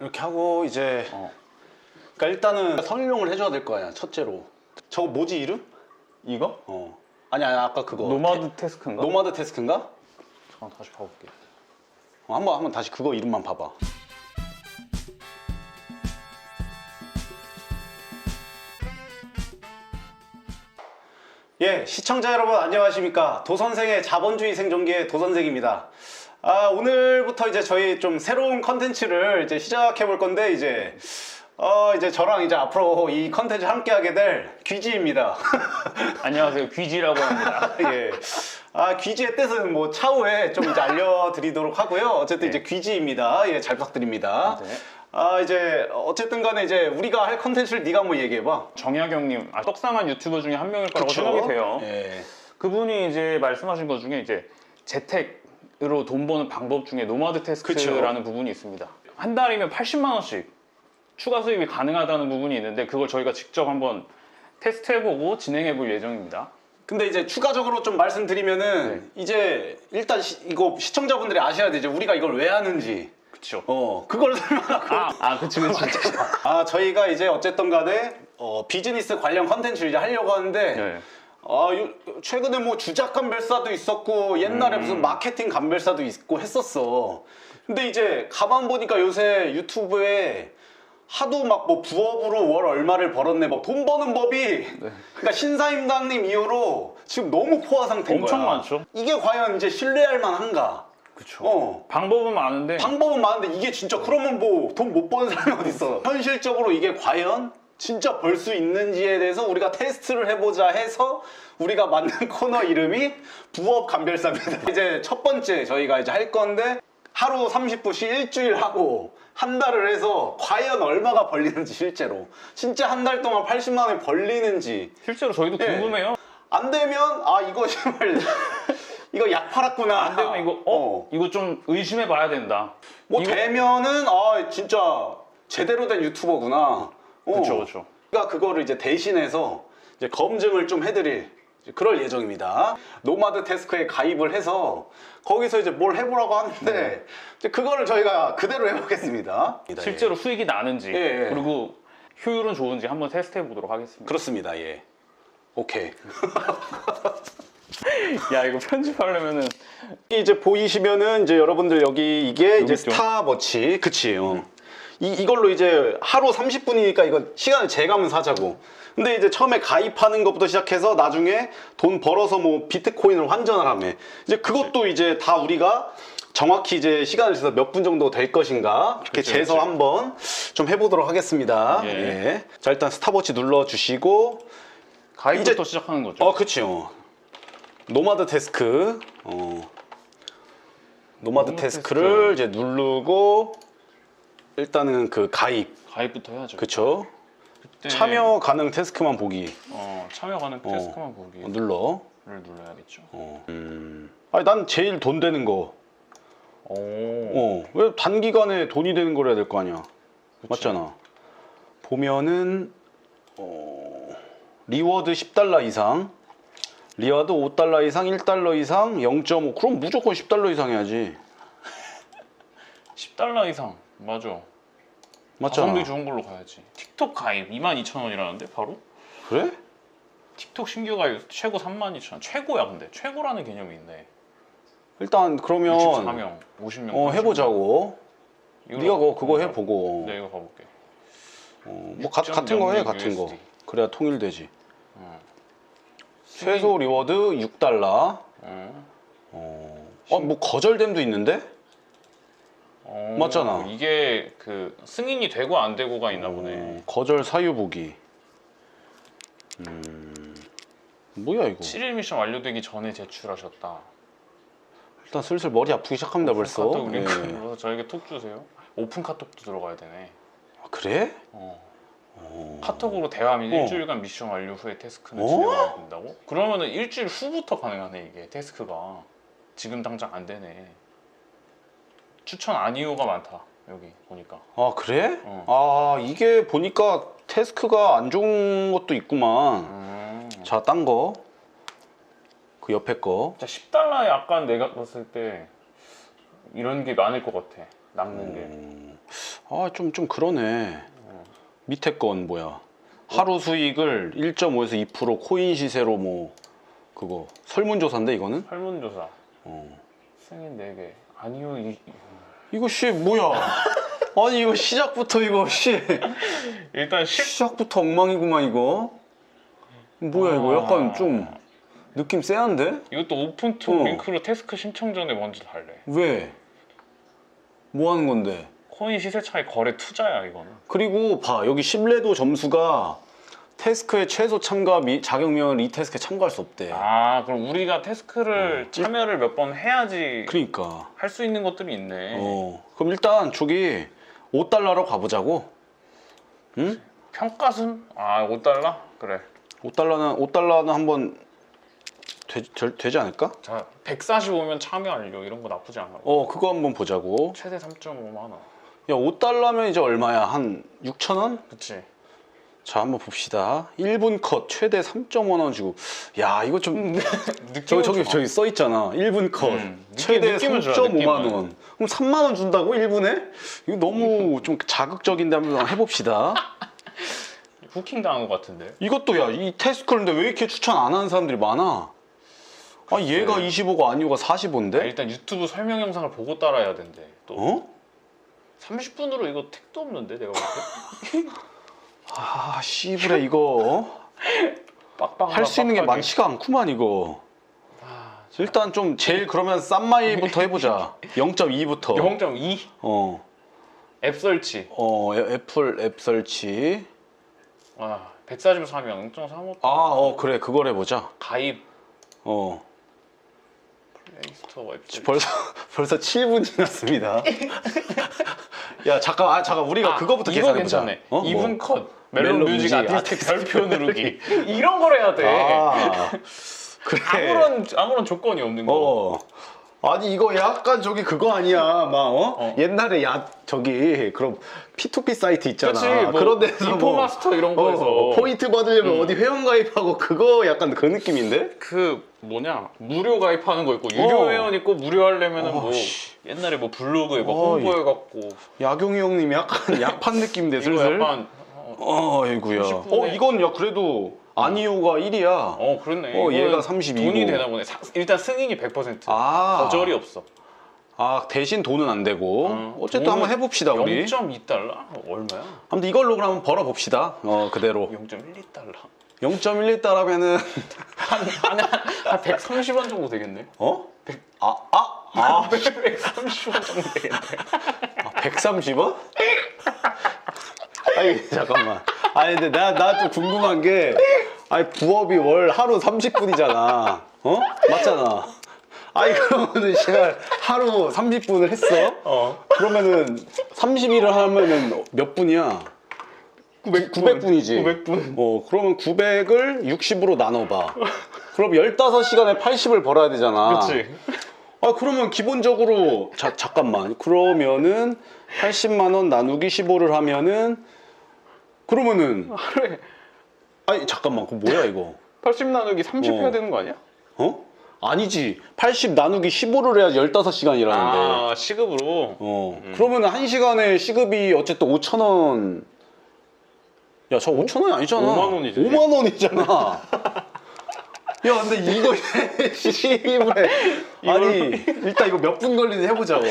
이렇게 하고 이제 어. 그러니까 일단은 설명을 해줘야 될 거 아니야 첫째로 저거 뭐지 이름? 이거? 어 아니 아니 아까 그거 노마드 테- 테스크인가? 노마드 테스크인가? 잠깐 다시 봐볼게. 어, 한번 한번 다시 그거 이름만 봐봐 예 시청자 여러분 안녕하십니까 도선생의 자본주의 생존기의 도선생입니다 아 오늘부터 이제 저희 좀 새로운 컨텐츠를 이제 시작해 볼 건데 이제 어 이제 저랑 이제 앞으로 이 컨텐츠 함께 하게 될 귀지입니다 안녕하세요. 귀지라고 합니다. 예. 아, 귀지의 뜻은 뭐 차후에 좀 이제 알려드리도록 하고요. 어쨌든 네. 이제 귀지입니다. 예, 잘 부탁드립니다. 네. 아, 이제 어쨌든 간에 이제 우리가 할 컨텐츠를 네가 한번 얘기해 봐. 정약용님, 아, 떡상한 유튜버 중에 한 명일 거라고 생각이 돼요. 예. 그분이 이제 말씀하신 것 중에 이제 재택 으로 돈 버는 방법 중에 노마드 테스크라는 부분이 있습니다. 한 달이면 80만 원씩 추가 수입이 가능하다는 부분이 있는데 그걸 저희가 직접 한번 테스트해보고 진행해볼 예정입니다. 근데 이제 추가적으로 좀 말씀드리면은 이제 일단 시- 이거 시청자분들이 아셔야 되죠. 우리가 이걸 왜 하는지. 그렇죠. 어, 그걸 설명하고. 아, 아, 그치, 그치. 아, 저희가 이제 어쨌든 간에 어, 비즈니스 관련 컨텐츠를 이제 하려고 하는데 네. 아, 요- 최근에 뭐 주작 감별사도 있었고 옛날에 음. 무슨 마케팅 감별사도 있고 했었어. 근데 이제 가만 보니까 요새 유튜브에 하도 막 뭐 부업으로 월 얼마를 벌었네, 뭐돈 버는 법이 네. 그러니까 신사임당님 이후로 지금 너무 포화 상태인 엄청 거야. 많죠. 이게 과연 이제 신뢰할 만한가? 그쵸. 어. 방법은 많은데 방법은 많은데 이게 진짜 그러면 뭐 돈 못 버는 사람이 어디 있어? 현실적으로 이게 과연 진짜 벌 수 있는지에 대해서 우리가 테스트를 해보자 해서 우리가 만든 코너 이름이 부업 감별사입니다. 이제 첫 번째 저희가 이제 할 건데 하루 30분씩 일주일 하고 한 달을 해서 과연 얼마가 벌리는지 실제로 진짜 한 달 동안 80만 원이 벌리는지 실제로 저희도 예. 궁금해요. 안 되면 아 이거 정말 이거 약 팔았구나. 안 되면 이거 어, 이거 좀 의심해 봐야 된다. 뭐 이거- 되면은 아 진짜 제대로 된 유튜버구나. 어. 그렇죠, 그렇죠. 그러니까 그거를 이제 대신해서 이제 검증을 좀 해드릴 그럴 예정입니다. 노마드 테스크에 가입을 해서 거기서 이제 뭘 해보라고 하는데 네. 이제 그거를 저희가 그대로 해보겠습니다. 실제로 수익이 나는지 예, 예. 그리고 효율은 좋은지 한번 테스트해 보도록 하겠습니다. 그렇습니다. 예. 오케이. 야 이거 편집하려면은 이제 보이시면은 이제 여러분들 여기 이게 이제 있죠? 스타워치 그치요. 이 이걸로 이제 하루 30분이니까 이거 시간을 재가면 사자고. 근데 이제 처음에 가입하는 것부터 시작해서 나중에 돈 벌어서 뭐 비트코인을 환전을 하며 이제 그것도 이제 다 우리가 정확히 이제 시간을 재서 몇 분 정도 될 것인가 이렇게 그치, 재서 그치. 한번 좀 해보도록 하겠습니다. 예. 예. 자 일단 스타워치 눌러주시고 가입부터 이제- 시작하는 거죠. 어, 그치요. 노마드 테스크. 어. 노마드 노마드 테스크를 이제 누르고 일단은 그 가입. 가입부터 해야죠. 그쵸? 그때 참여 가능 테스크만 보기. 어, 참여 가능 어. 테스트만 보기를 어, 눌러. 눌러야겠죠. 어. 음. 아니 난 제일 돈 되는 거. 오. 어. 왜 단기간에 돈이 되는 걸 해야 될 거 아니야. 맞잖아. 보면은 어, 리워드 10달러 이상, 리워드 5달러 이상, 1달러 이상, 0.5. 그럼 무조건 10달러 이상 해야지. 10달러 이상 맞아. 맞잖아. 가성비 좋은 걸로 가야지. 틱톡 가입 22,000원이라는데 바로? 그래? 틱톡 신규 가입 최고 32,000원. 최고야 근데 최고라는 개념이 있네. 일단 그러면 64명, 50명. 어, 해보자고. 네가 그거, 그거 해보고. 네, 이거 가볼게. 어, 뭐 가, 같은 거 해, 6.06 같은 거. USD. 그래야 통일되지. 어. 최소 리워드 6달러. 어. 어, 어, 뭐 거절됨도 있는데? 어, 맞잖아. 이게 그 승인이 되고 안 되고가 있나 보네. 어, 거절 사유 보기. 음, 뭐야 이거? 7일 미션 완료되기 전에 제출하셨다. 일단 슬슬 머리 아프기 시작합니다 벌써. 카톡 링크 예. 눌러서 저에게 톡 주세요. 오픈 카톡도 들어가야 되네. 아, 그래? 어. 어. 카톡으로 대화 및 어. 일주일간 미션 완료 후에 테스크는 어? 진행해야 된다고? 그러면은 일주일 후부터 가능하네 이게 테스크가. 지금 당장 안 되네. 추천 아니오가 많다 여기 보니까. 아 그래? 어. 아 이게 보니까 태스크가 안 좋은 것도 있구만. 음. 자, 딴 거. 그 옆에 거. 진짜 10달러에 약간 내가 봤을 때 이런 게 많을 것 같아. 남는 게. 음, 아, 좀, 좀 그러네. 밑에 건 뭐야? 하루 수익을 1.5에서 2% 코인 시세로 뭐, 그거. 설문조사인데, 이거는? 설문조사. 어. 승인 4개. 아니요, 이, 이거 씨, 뭐야? 아니, 이거 시작부터 이거, 씨. 일단 10. 시작부터 엉망이구만, 이거. 뭐야, 이거? 약간 좀, 느낌 쎄한데? 이것도 오픈 투 어. 링크로 태스크 신청 전에 먼저 달래. 왜? 뭐 하는 건데? 코인 시세 차이 거래 투자야 이거는. 그리고 봐 여기 신뢰도 점수가 태스크의 최소 참가 미, 자격면 이 태스크에 참가할 수 없대. 아 그럼 우리가 태스크를 어. 참여를 몇 번 해야지 그러니까. 할 수 있는 것들이 있네. 어. 그럼 일단 저기 5달러로 가보자고. 응? 평가순? 아 5달러? 그래. 5달러는 5달러는 한번 되, 되, 되지 않을까? 자 145면 참여 완료 이런 거 나쁘지 않아. 어 그거 한번 보자고. 최대 3.5만 원. 야 5달러면 이제 얼마야? 한 6천 원? 그치. 자 한번 봅시다. 1분 컷 최대 3.5원 주고. 야 이거 좀 느낌은 저기 저기. 저기 써 있잖아. 1분 컷 음, 느낌- 최대 느낌은 좋아, 3.5만 느낌은. 원. 그럼 3만 원 준다고 1분에? 이거 너무 좀 자극적인데 한번 해봅시다. 후킹 당한 것 같은데. 이것도 야 이 테스크인데 왜 이렇게 추천 안 하는 사람들이 많아? 아 얘가 네. 25가 아니고가 아, 45인데? 일단 유튜브 설명 영상을 보고 따라야 된대. 또 어? 30분으로 이거 택도 없는데 내가 볼 때. 아 씨부레 이거 빡빡. 할 수 있는 게 많지가 않구만 이거. 아, 일단 좀 제일 그러면 싼 마이부터 해보자. 0.2부터. 0.2 어. 앱 설치. 어 애- 애플 앱 설치. 아, 143명 0.35. 아, 어 그래 그걸 해보자. 가입 어 플레이스토어 앱 설치. 벌써 벌써 7분 지났습니다. 야 잠깐 아 잠깐 우리가 그거부터 이거 계산해 보자. 괜찮네. 어? 뭐? 2분 컷. 멜론, 멜론 뮤직 뮤직 아티스트 별표 누르기. 이런 걸 해야 돼. 아 그래. 아무런 아무런 조건이 없는 거. 어. 아니 이거 약간 저기 그거 아니야 막 어? 어. 옛날에 야 저기 그럼 P2P 사이트 있잖아 그치, 뭐 그런 데서 뭐, 인포마스터 이런 거에서. 어, 포인트 받으려면 음. 어디 회원 가입하고 그거 약간 그 느낌인데 그 뭐냐 무료 가입하는 거 있고 유료 어. 회원 있고 무료 하려면은 어, 뭐 씨. 옛날에 뭐 블로그에 뭐 어, 홍보해 갖고 야경이 형님 약간 약판 느낌인데 슬슬 약간 어, 어, 아이구야. 30분에 어, 이건 야 그래도 아니오가 1이야. 어 그렇네. 어, 얘가 32 고. 돈이 되나 보네. 사- 일단 승인이 100%. 아. 거절이 없어. 아, 대신 돈은 안 되고. 어, 어쨌든 한번 해봅시다, 우리. 0.2달러? 얼마야? 아무튼 이걸로 그럼 벌어 봅시다. 어, 그대로. 0.12달러. 0.1리터라면은 한한 130원 정도 되겠네. 어? 아, 아, 아, 130원 정도 되겠네. 130원? 아니, 잠깐만. 아니, 근데 나, 나 좀 궁금한 게, 아니, 부업이 월 하루 30분이잖아. 어? 맞잖아. 아니, 그러면은, 시간 하루 30분을 했어? 어. 그러면은 30일을 하면은 몇 분이야? 900, 900분이지. 900분. 어, 그러면 900을 60으로 나눠봐. 그럼 15시간에 80을 벌어야 되잖아. 그렇지. 아, 그러면 기본적으로, 자, 잠깐만. 그러면은 80만 원 나누기 15를 하면은, 그러면은, 하루에 아니, 잠깐만. 그거 뭐야, 이거? 80 나누기 30 어. 해야 되는 거 아니야? 어? 아니지. 80 나누기 15를 해야 15시간이라는데. 아 시급으로. 어. 그러면 한 시간에 시급이 어쨌든 5천 원. 야, 저 5천 원이 아니잖아. 5만 원이지. 5만 원이잖아. 야, 근데 이거 씨부레 아니 일단 이거 몇 분 걸리는지 해보자고.